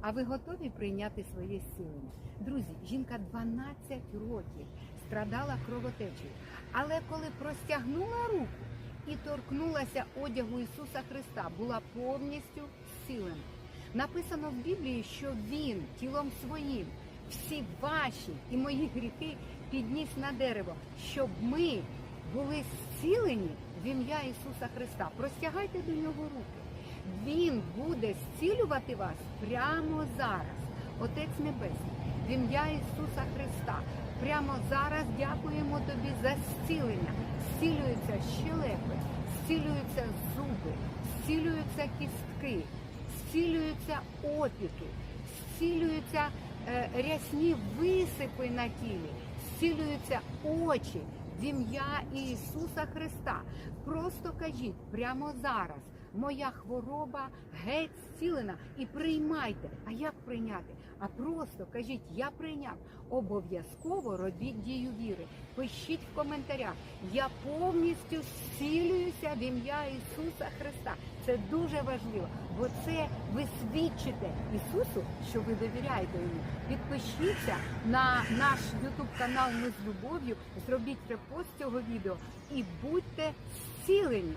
А ви готові прийняти своє зцілення? Друзі, жінка 12 років страдала кровотечею, але коли простягнула руку і торкнулася одягу Ісуса Христа, була повністю зцілена. Написано в Біблії, що Він тілом своїм всі ваші і мої гріхи підніс на дерево, щоб ми були зцілені в ім'я Ісуса Христа. Простягайте до нього руки. Він буде зцілювати вас прямо зараз. Отець Небесний, в ім'я Ісуса Христа. Прямо зараз дякуємо тобі за зцілення. Зцілюються щелепи, зцілюються зуби, зцілюються кістки, зцілюються опіки, зцілюються е, рясні висипи на тілі, зцілюються очі в ім'я Ісуса Христа. Просто кажіть прямо зараз. Моя хвороба геть зцілена і приймайте. А як прийняти? А просто кажіть, я прийняв. Обов'язково робіть дію віри. Пишіть в коментарях. Я повністю зцілююся в ім'я Ісуса Христа. Це дуже важливо, бо це ви свідчите Ісусу, що ви довіряєте йому. Підпишіться на наш YouTube канал Ми з любов'ю, зробіть репост цього відео і будьте зцілені.